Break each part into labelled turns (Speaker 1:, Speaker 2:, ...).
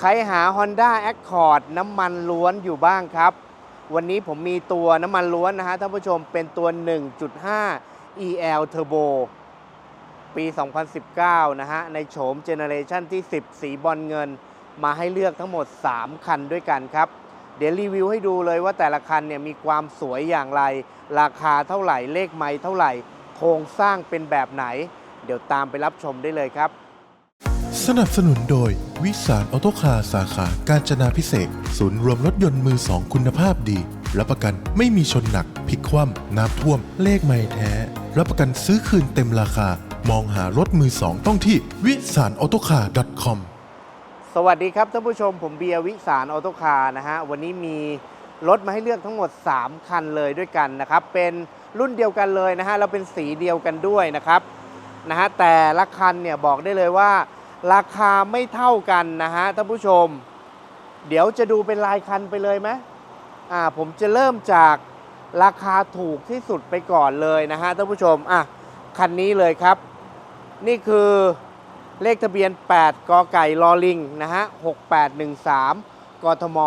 Speaker 1: ใครหา Honda Accord น้ำมันล้วนอยู่บ้างครับ วันนี้ผมมีตัวน้ำมันล้วนนะฮะท่านผู้ชมเป็นตัว 1.5 EL Turbo ปี 2019 นะฮะ ในโฉมเจเนเรชันที่ 10 สีบอลเงิน มาให้เลือกทั้งหมด 3 คันด้วยกันครับ เดี๋ยวรีวิวให้ดูเลยว่าแต่ละคันเนี่ยมีความสวยอย่างไร ราคาเท่าไหร่เลขไม้เท่าไหร่ โครงสร้างเป็นแบบไหน เดี๋ยวตามไปรับชมได้เลยครับ
Speaker 2: สนับสนุนโดย วิสารออโตคาร์สาขาการจนาพิเศษ ศูนย์รวมรถยนต์มือสองคุณภาพดีรับประกันไม่มีชนหนักพลิกคว่ำน้ำท่วม เลขไม่แท้ รับประกันซื้อคืนเต็มราคา มองหารถมือสองต้องที่วิสารออโตคาร์ .com
Speaker 1: สวัสดีครับท่านผู้ชมผมเบียร์วิสารออโตคาร์นะฮะวันนี้มีรถมาให้เลือกทั้งหมด 3 คันเลยด้วยกันนะครับ เป็นรุ่นเดียวกันเลยนะฮะแล้วเป็นสีเดียวกันด้วยนะครับนะฮะแต่ละคันเนี่ยบอกได้เลยว่า ราคาไม่เท่ากันนะฮะท่านผู้ชม เดี๋ยวจะดูเป็นรายคันไปเลยไหมอ่าผมจะเริ่มจากราคาถูกที่สุดไปก่อนเลยนะฮะท่านผู้ชมอะคันนี้เลยครับ นี่คือเลขทะเบียน 8 กไก่ลอลิงนะฮะ 6813 กทม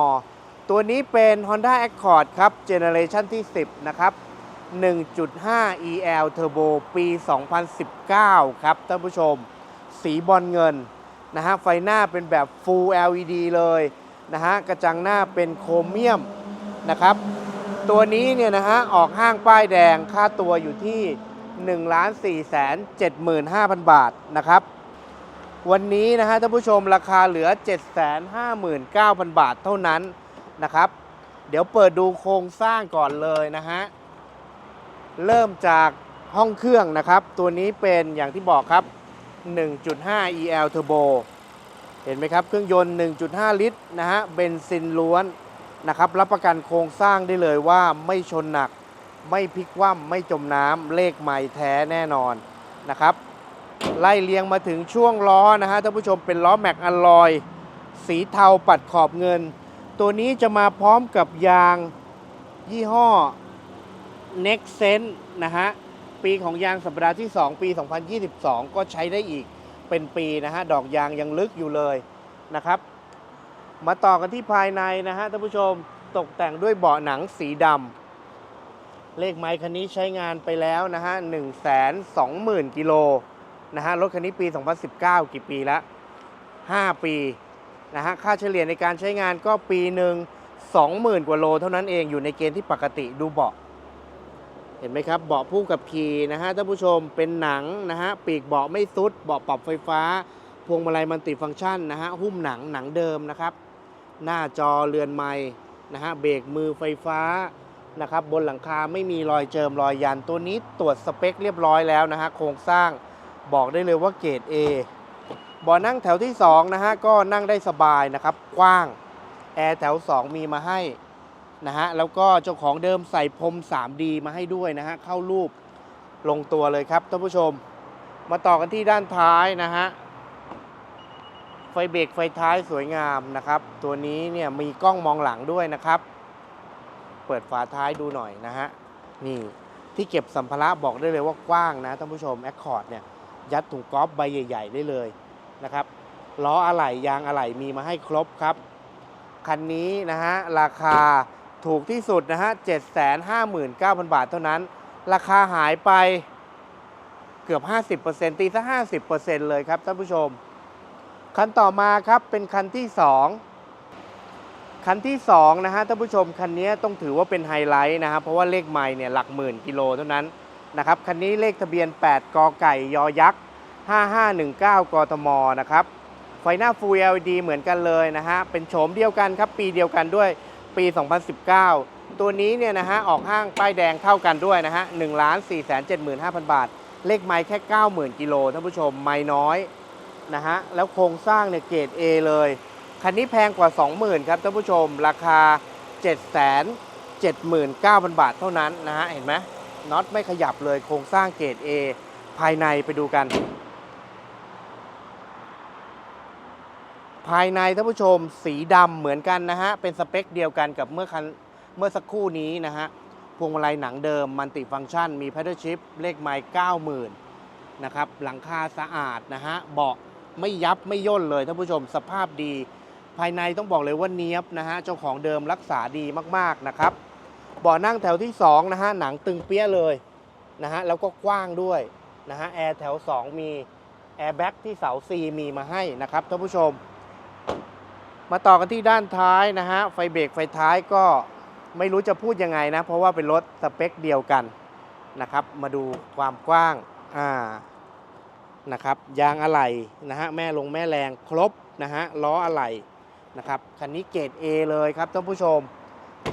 Speaker 1: ตัวนี้เป็น Honda Accord ครับเจเน r เรชันที่ 10 นะครับ 1.5 EL Turbo ปี 2019 ครับท่านผู้ชม สีบอลเงินนะฮะไฟหน้าเป็นแบบ Full LED เลยนะฮะกระจังหน้าเป็นโครเมียมนะครับ ตัวนี้เนี่ยนะฮะออกห้างป้ายแดงค่าตัวอยู่ที่ 1 4 7 5 0 0 0 บาทนะครับ วันนี้นะฮะท่านผู้ชมราคาเหลือ 759,000 บาทเท่านั้นนะครับ เดี๋ยวเปิดดูโครงสร้างก่อนเลยนะฮะ เริ่มจากห้องเครื่องนะครับ ตัวนี้เป็นอย่างที่บอกครับ 1.5 EL Turbo เห็นไหมครับ เครื่องยนต์ 1.5 ลิตรนะฮะเบนซินล้วนนะครับ รับประกันโครงสร้างได้เลยว่าไม่ชนหนัก ไม่พลิกคว่ำไม่จมน้ำเลขใหม่แท้แน่นอนนะครับ ไล่เลียงมาถึงช่วงล้อนะฮะท่านผู้ชมเป็นล้อแม็กอลลอย สีเทาปัดขอบเงิน ตัวนี้จะมาพร้อมกับยางยี่ห้อ Next Sense นะฮะ ปีของยางสัปดาห์ที่ 2 ปี 2022 ก็ใช้ได้อีกเป็นปีนะฮะ ดอกยางยังลึกอยู่เลยนะครับ มาต่อกันที่ภายในนะฮะท่านผู้ชมตกแต่งด้วยเบาะหนังสีดำเลขไม้คันนี้ใช้งานไปแล้วนะฮะ 1 2 0 0 0 0 กิโลนะฮะ รถคันนี้ปี 2019 กี่ปีล้ว5ปีนะฮะ ค่าเฉลี่ยในการใช้งานก็ปีหนึ่ง20,000 กว่าโลเท่านั้นเองอยู่ในเกณฑ์ที่ปกติดูเบาะ เห็นไหมครับเบาะผู้กับขี่นะฮะท่านผู้ชมเป็นหนังนะฮะปีกเบาะไม่ซุดเบาะปรับไฟฟ้า พวงมาลัยมันติฟังก์ชันนะฮะหุ้มหนังหนังเดิมนะครับ หน้าจอเรือนไม้นะฮะเบรกมือไฟฟ้านะครับบนหลังคาไม่มีรอยเจิมรอยยันตัวนี้ตรวจสเปคเรียบร้อยแล้วนะฮะโครงสร้างบอกได้เลยว่าเกรด A เบาะนั่งแถวที่2นะฮะก็นั่งได้สบายนะครับกว้างแอร์แถว 2 มีมาให้ นะฮะแล้วก็เจ้าของเดิมใส่พรม 3D มาให้ด้วยนะฮะเข้ารูปลงตัวเลยครับท่านผู้ชม มาต่อกันที่ด้านท้ายนะฮะไฟเบรกไฟท้ายสวยงามนะครับ ตัวนี้เนี่ยมีกล้องมองหลังด้วยนะครับ เปิดฝาท้ายดูหน่อยนะฮะนี่ที่เก็บสัมภาระบอกได้เลยว่ากว้างนะท่านผู้ชม Accord เนี่ยยัดถุงกอล์ฟใบใหญ่ ๆ ได้เลยนะครับล้ออะไหล่ยางอะไหล่มีมาให้ครบครับ คันนี้นะฮะราคา ถูกที่สุดนะฮะ 759,000 บาทเท่านั้น ราคาหายไปเกือบ 50%ตีซะ50%เลยครับท่านผู้ชม คันต่อมาครับเป็นคันที่ 2 คันที่2นะฮะท่านผู้ชม คันนี้ต้องถือว่าเป็นไฮไลท์นะครับ เพราะว่าเลขไมล์เนี่ยหลักหมื่นกิโลเท่านั้นนะครับ คันนี้เลขทะเบียน 8 กไก่ยอยักษ์ 5519 กทมนะครับ ไฟหน้า Full LED เหมือนกันเลยนะฮะ เป็นโฉมเดียวกันครับ ปีเดียวกันด้วย ปี 2019 ตัวนี้เนี่ยนะฮะออกห้างป้ายแดงเท่ากันด้วยนะฮะ1 4 7 5 0 0 0บาท เลขไม้แค่ 90,000กิโลท่านผู้ชมไม่น้อยนะฮะแล้วโครงสร้างเนี่ยเกรด A เลย คันนี้แพงกว่า 20,000 ครับท่านผู้ชม ราคา 779,000 บาทเท่านั้นนะฮะเห็นไหมน็อตไม่ขยับเลยโครงสร้างเกรด A ภายในไปดูกัน ภายในท่านผู้ชมสีดำเหมือนกันนะฮะ เป็นสเปคเดียวกันกับเมื่อคันเมื่อสักครู่นี้นะฮะ พวงมาลัยหนังเดิมมันติฟังก์ชัน มี p a d d l e shift เลขไมล์90,000นะครับ หลังคาสะอาดนะฮะ เบาะไม่ยับไม่ย่นเลยท่านผู้ชมสภาพดี ภายในต้องบอกเลยว่าเนี้ยบนะฮะ เจ้าของเดิมรักษาดีมากๆนะครับเบาะนั่งแถวที่2นะฮะหนังตึงเปี้ยเลยนะฮะแล้วก็กว้างด้วยนะฮะแอร์แถว 2 มีแอร์แบ็กที่เสา C มีมาให้นะครับท่านผู้ชม มาต่อกันที่ด้านท้ายนะฮะ ไฟเบรกไฟท้ายก็ไม่รู้จะพูดยังไงนะ เพราะว่าเป็นรถสเปคเดียวกันนะครับ มาดูความกว้างอ่านะครับ ยางอะไหล่นะฮะ แม่ลงแม่แรงครบนะฮะ ล้ออะไหล่นะครับ คันนี้เกรด A เลยครับท่านผู้ชม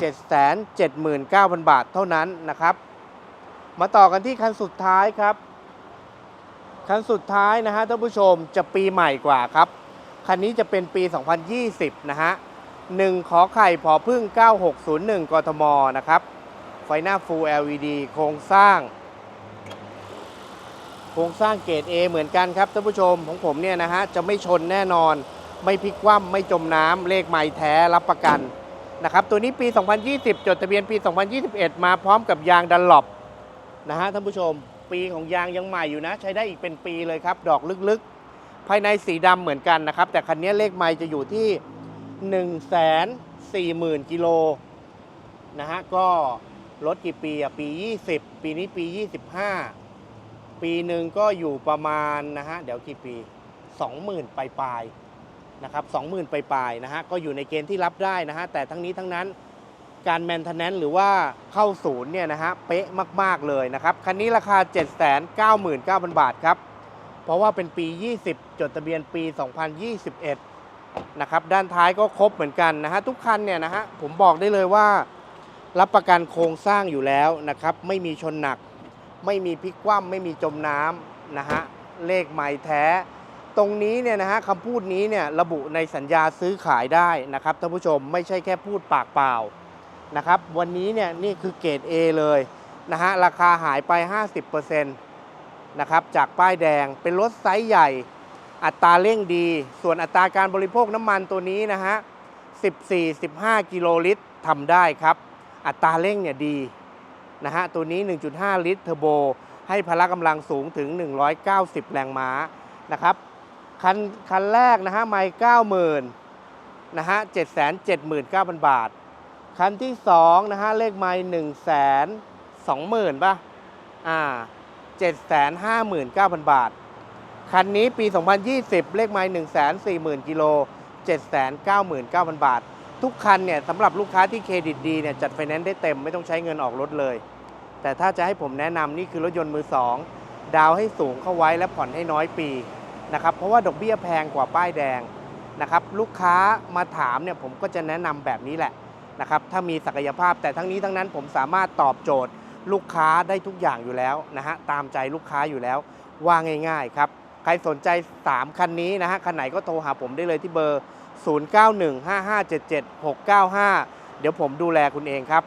Speaker 1: 779,000 บาทเท่านั้นนะครับ มาต่อกันที่คันสุดท้ายครับ คันสุดท้ายนะฮะท่านผู้ชมจะปีใหม่กว่าครับ คันนี้จะเป็นปี 2020 นะฮะ1ขอไข่พอพึ่ง 9601 กทม นะครับ ไฟหน้า Full LED โครงสร้าง โครงสร้างเกรด A เหมือนกันครับท่านผู้ชมของผมเนี่ยนะฮะ จะไม่ชนแน่นอน ไม่พลิกคว่ำไม่จมน้ำเลขไม้แท้รับประกันนะครับ ตัวนี้ปี 2020 จดทะเบียนปี 2021 มาพร้อมกับยางดันหลบนะฮะท่านผู้ชม ปีของยางยังใหม่อยู่นะ ใช้ได้อีกเป็นปีเลยครับ ดอกลึกๆ ภายในสีดำเหมือนกันนะครับ แต่คันนี้เลขไม้จะอยู่ที่ 140,000กิโลนะฮะก็รถกี่ปีอะปี 20 ปีนี้ปี 25 ปีหนึ่งก็อยู่ประมาณนะฮะเดี๋ยวกี่ปี 20,000ปลายปลายนะครับ20,000ปลายปลายนะฮะก็อยู่ในเกณฑ์ที่รับได้นะฮะแต่ทั้งนี้ทั้งนั้นการแมนเทนแนนหรือว่าเข้าศูนย์เนี่ยนะฮะเป๊ะมาก ๆ เลยนะครับ คันนี้ราคา 799,000 บาทครับ เพราะว่าเป็นปี 20 จดทะเบียนปี 2021 นะครับ ด้านท้ายก็ครบเหมือนกันนะฮะ ทุกคันเนี่ยนะฮะ ผมบอกได้เลยว่า รับประกันโครงสร้างอยู่แล้วนะครับ ไม่มีชนหนัก ไม่มีพลิกคว่ำไม่มีจมน้ำนะฮะ เลขไม้แท้ ตรงนี้เนี่ยนะฮะคำพูดนี้เนี่ยระบุในสัญญาซื้อขายได้นะครับท่านผู้ชมไม่ใช่แค่พูดปากเปล่านะครับ วันนี้เนี่ยนี่คือเกรด A เลยนะฮะ ราคาหายไป 50% นะครับจากป้ายแดงเป็นรถไซส์ใหญ่ อัตราเร่งดี ส่วนอัตราการบริโภคน้ำมันตัวนี้นะฮะ 14-15 กิโลลิตรทำได้ครับ อัตราเร่งเนี่ยดีนะฮะตัวนี้ 1.5 ลิตรเทอร์โบ ให้พละกำลังสูงถึง 190 แรงม้านะครับคันคันแรกนะฮะไม่90,000นะฮะ779,000 บาท คันที่2นะฮะเลขไม่1 20,000ป่ะอ่า 759,000 บาท คันนี้ปี 2020 เลขไม่140,000 กิโล 799,000 บาท ทุกคันเนี่ยสำหรับลูกค้าที่เครดิตดีเนี่ยจัดไฟแนนซ์ได้เต็มไม่ต้องใช้เงินออกรถเลย แต่ถ้าจะให้ผมแนะนำนี่คือรถยนต์มือ 2 ดาวให้สูงเข้าไว้และผ่อนให้น้อยปีนะครับเพราะว่าดอกเบี้ยแพงกว่าป้ายแดงนะครับลูกค้ามาถามเนี่ยผมก็จะแนะนำแบบนี้แหละนะครับถ้ามีศักยภาพแต่ทั้งนี้ทั้งนั้นผมสามารถตอบโจทย์ ลูกค้าได้ทุกอย่างอยู่แล้วนะฮะตามใจลูกค้าอยู่แล้วว่าง่าย ๆ ครับ ใครสนใจ 3 คันนี้นะฮะคันไหนก็โทรหาผมได้เลยที่เบอร์ 0915577695 เดี๋ยวผมดูแลคุณเองครับ